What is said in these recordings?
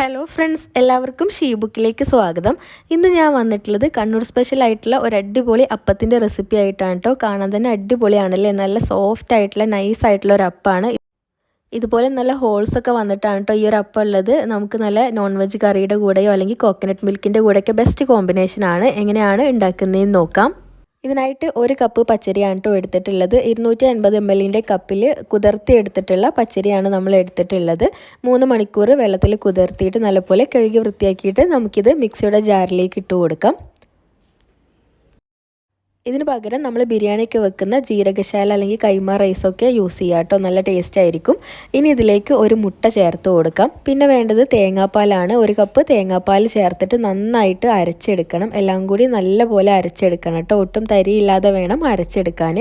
Hello friends എല്ലാവർക്കും she ബുക്കിലേക്ക് സ്വാഗതം. ഇന്ന് ഞാൻ വന്നിട്ടുള്ളത് കണ്ണൂർ സ്പെഷ്യൽ ആയിട്ടുള്ള ഒരു അടിപൊളി അപ്പത്തിന്റെ റെസിപ്പി ആയിട്ടാണ് കേട്ടോ കാണാൻ തന്നെ അടിപൊളിയാണല്ലേ? നല്ല സോഫ്റ്റ് ആയിട്ടുള്ള നൈസ് ആയിട്ടുള്ള ഒരു അപ്പാണ്. ഇതുപോലെ നല്ല ഹോൾസ് ഒക്കെ വന്നിട്ടാണ് കേട്ടോ ഈ ഒരു അപ്പം ഉള്ളത്. നമുക്ക് നല്ല നോൺ വെജ് കറിയുടെ കൂടെയോ അല്ലെങ്കിൽ കോക്കനട്ട് മിൽക്കിന്റെ കൂടെയൊക്കെ ബെസ്റ്റ് കോമ്പിനേഷൻ ആണ്. എങ്ങനെയാണ് ഉണ്ടാക്കുന്നതെന്ന് നോക്കാം. ഇതിനായിട്ട് ഒരു കപ്പ് പച്ചരിയാണ് കേട്ടോ എടുത്തിട്ടുള്ളത്. ഇരുന്നൂറ്റി അൻപത് എം എല്ലിന്റെ കപ്പിൽ കുതിർത്തി എടുത്തിട്ടുള്ള പച്ചരിയാണ് നമ്മൾ എടുത്തിട്ടുള്ളത്. മൂന്ന് മണിക്കൂർ വെള്ളത്തിൽ കുതിർത്തിയിട്ട് നല്ലപോലെ കഴുകി വൃത്തിയാക്കിയിട്ട് നമുക്കിത് മിക്സിയുടെ ജാറിലേക്ക് ഇട്ട് കൊടുക്കാം. ഇതിന് പകരം നമ്മൾ ബിരിയാണിക്ക് വെക്കുന്ന ജീരകശാല അല്ലെങ്കിൽ കൈമ റൈസൊക്കെ യൂസ് ചെയ്യുക കേട്ടോ. നല്ല ടേസ്റ്റ് ആയിരിക്കും. ഇനി ഇതിലേക്ക് ഒരു മുട്ട ചേർത്ത് കൊടുക്കാം. പിന്നെ വേണ്ടത് തേങ്ങാപ്പാലാണ്. ഒരു കപ്പ് തേങ്ങാപ്പാൽ ചേർത്തിട്ട് നന്നായിട്ട് അരച്ചെടുക്കണം. എല്ലാം കൂടി നല്ലപോലെ അരച്ചെടുക്കണം കേട്ടോ. ഒട്ടും തരിയില്ലാതെ വേണം അരച്ചെടുക്കാൻ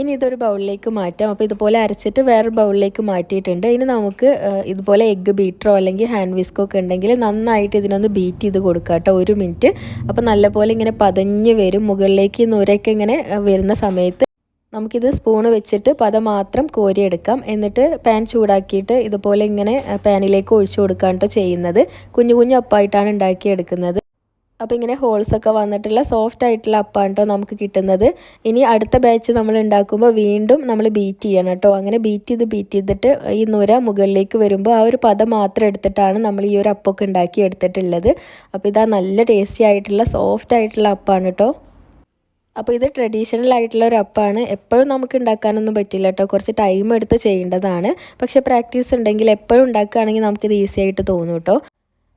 ഇനി ഇതൊരു ബൗളിലേക്ക് മാറ്റാം. അപ്പോൾ ഇതുപോലെ അരച്ചിട്ട് വേറെ ബൗളിലേക്ക് മാറ്റിയിട്ടുണ്ട്. ഇനി നമുക്ക് ഇതുപോലെ എഗ്ഗ് ബീറ്ററോ അല്ലെങ്കിൽ ഹാൻഡ് വിസ്കോ ഒക്കെ ഉണ്ടെങ്കിൽ നന്നായിട്ട് ഇതിനൊന്ന് ബീറ്റ് ചെയ്ത് കൊടുക്കുക കേട്ടോ ഒരു മിനിറ്റ്. അപ്പോൾ നല്ലപോലെ ഇങ്ങനെ പതഞ്ഞ് വരും. മുകളിലേക്ക് നൂരൊക്കെ ഇങ്ങനെ വരുന്ന സമയത്ത് നമുക്കിത് സ്പൂണ് വെച്ചിട്ട് പത മാത്രം കോരിയെടുക്കാം എന്നിട്ട് പാൻ ചൂടാക്കിയിട്ട് ഇതുപോലെ ഇങ്ങനെ പാനിലേക്ക് ഒഴിച്ചു കൊടുക്കാട്ടോ ചെയ്യുന്നത്. കുഞ്ഞു കുഞ്ഞു അപ്പായിട്ടാണ് ഉണ്ടാക്കിയെടുക്കുന്നത്. അപ്പോൾ ഇങ്ങനെ ഹോൾസ് ഒക്കെ വന്നിട്ടുള്ള സോഫ്റ്റ് ആയിട്ടുള്ള അപ്പാണ് കേട്ടോ നമുക്ക് കിട്ടുന്നത്. ഇനി അടുത്ത ബാച്ച് നമ്മൾ ഉണ്ടാക്കുമ്പോൾ വീണ്ടും നമ്മൾ ബീറ്റ് ചെയ്യണം കേട്ടോ അങ്ങനെ ബീറ്റ് ചെയ്ത് ബീറ്റ് ചെയ്തിട്ട് ഈ നുര മുകളിലേക്ക് വരുമ്പോൾ ആ ഒരു പദം മാത്രം എടുത്തിട്ടാണ് നമ്മൾ ഈ ഒരു അപ്പൊക്കെ ഉണ്ടാക്കി എടുത്തിട്ടുള്ളത്. അപ്പോൾ ഇതാ നല്ല ടേസ്റ്റി ആയിട്ടുള്ള സോഫ്റ്റ് ആയിട്ടുള്ള അപ്പാണ് കേട്ടോ അപ്പോൾ ഇത് ട്രഡീഷണൽ ആയിട്ടുള്ള ഒരു അപ്പാണ്. എപ്പോഴും നമുക്ക് ഉണ്ടാക്കാനൊന്നും പറ്റില്ല കേട്ടോ കുറച്ച് ടൈം എടുത്ത് ചെയ്യേണ്ടതാണ്. പക്ഷേ പ്രാക്ടീസ് ഉണ്ടെങ്കിൽ എപ്പോഴും ഉണ്ടാക്കുകയാണെങ്കിൽ നമുക്കിത് ഈസി ആയിട്ട് തോന്നും കേട്ടോ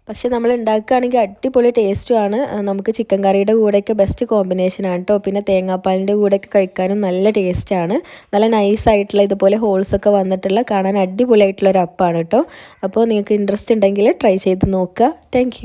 പക്ഷെ നമ്മൾ ഉണ്ടാക്കുകയാണെങ്കിൽ അടിപൊളി ടേസ്റ്റുമാണ് നമുക്ക് ചിക്കൻ കറിയുടെ കൂടെയൊക്കെ ബെസ്റ്റ് കോമ്പിനേഷൻ ആണ് കേട്ടോ പിന്നെ തേങ്ങാപ്പാലിന്റെ കൂടെയൊക്കെ കഴിക്കാനും നല്ല ടേസ്റ്റാണ് നല്ല നൈസായിട്ടുള്ള ഇതുപോലെ ഹോൾസ് ഒക്കെ വന്നിട്ടുള്ള കാണാൻ അടിപൊളിയായിട്ടുള്ള ഒരു അപ്പാണ് കേട്ടോ അപ്പോൾ നിങ്ങൾക്ക് ഇൻട്രസ്റ്റ് ഉണ്ടെങ്കിൽ ട്രൈ ചെയ്ത് നോക്കുക. താങ്ക്